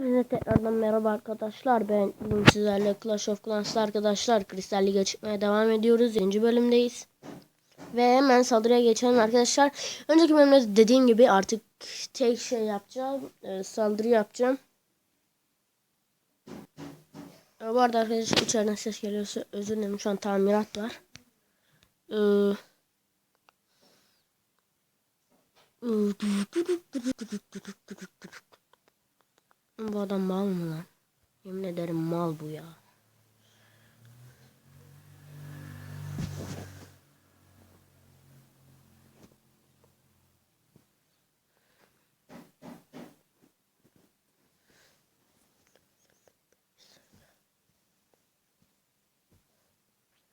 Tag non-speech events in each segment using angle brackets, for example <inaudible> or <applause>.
Hepinize tekrardan merhaba arkadaşlar. Ben bugün sizlerle Clash of Clans'ta arkadaşlar Kristal Lig'e çıkmaya devam ediyoruz. 7. bölümdeyiz. Ve hemen saldırıya geçelim arkadaşlar. Önceki bölümde dediğim gibi artık tek şey yapacağım. e, saldırı yapacağım. E, bu arada arkadaşlar içeriden ses geliyorsa özür dilerim. Şu an tamirat var. Ee, Bu adam mal mı lan? Yemin ederim mal bu ya.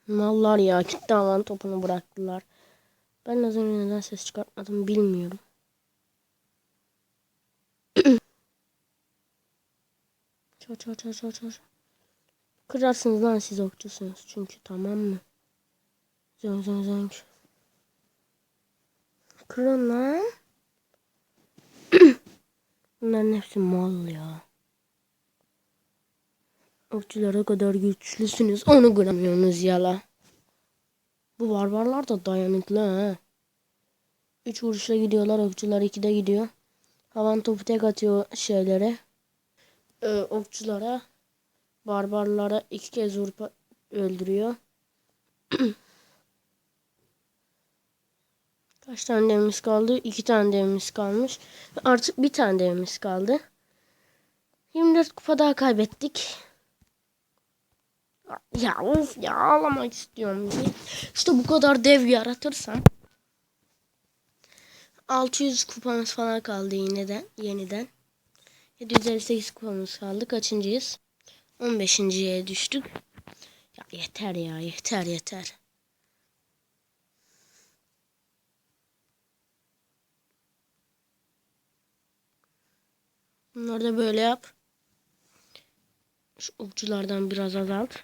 Mallar ya gitti alan topunu bıraktılar. Ben az önce neden ses çıkartmadım bilmiyorum. Çal çal çal çal çal. Kırarsınız lan siz okçusunuz çünkü tamam mı? Zön zön zön. Kırın lan. <coughs> Bunların hepsi mal ya. Okçulara kadar güçlüsünüz onu kıramıyorsunuz yala. Bu barbarlar da dayanıklı ha. Üç vuruşla gidiyorlar okçular ikide gidiyor. Havan topu tek atıyor şeylere e, okçulara, barbarlara iki kez vurup öldürüyor. <clears throat> Kaç tane devimiz kaldı? İki tane devimiz kalmış. Artık bir tane devimiz kaldı. 24 kupa daha kaybettik. Ya of ya ağlamak istiyorum. İşte bu kadar dev yaratırsam 600 kupamız falan kaldı yine yeniden. 758 kupamız kaldı. Kaçıncıyız? 15.ye düştük. Ya yeter ya yeter yeter. Bunları da böyle yap. Şu okçulardan biraz azalt.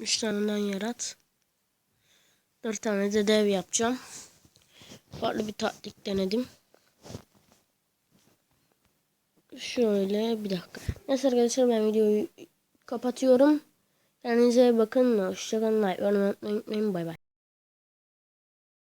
3 taneden yarat. 4 tane de dev yapacağım. Farklı bir taktik denedim. Şöyle bir dakika. Neyse arkadaşlar ben videoyu kapatıyorum. Kendinize bakın. Hoşçakalın. Like, unutmayın. Bay bay.